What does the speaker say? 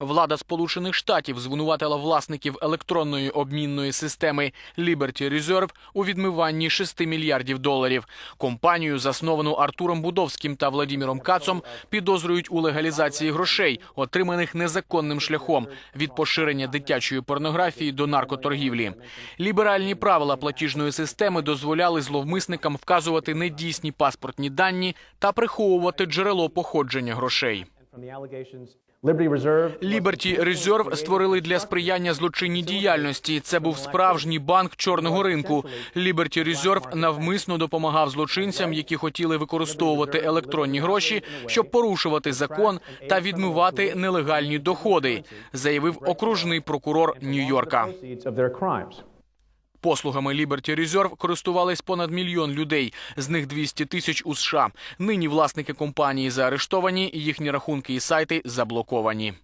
Влада Сполучених Штатів звинуватила власників електронної обмінної системи Liberty Reserve у відмиванні 6 мільярдів доларів. Компанію, засновану Артуром Будовським та Владіміром Кацом, підозрюють у легалізації грошей, отриманих незаконним шляхом від поширення дитячої порнографії до наркоторгівлі. Ліберальні правила платіжної системи дозволяли зловмисникам вказувати недійсні паспортні дані та приховувати джерело походження грошей. Liberty Reserve створили для сприяння злочинній діяльності. Це був справжній банк чорного ринку. Liberty Reserve навмисно допомагав злочинцям, які хотіли використовувати електронні гроші, щоб порушувати закон та відмивати нелегальні доходи, заявив окружний прокурор Нью-Йорка. Послугами Liberty Reserve користувались понад мільйон людей, з них 200 тисяч у США. Нині власники компанії заарештовані, їхні рахунки і сайти заблоковані.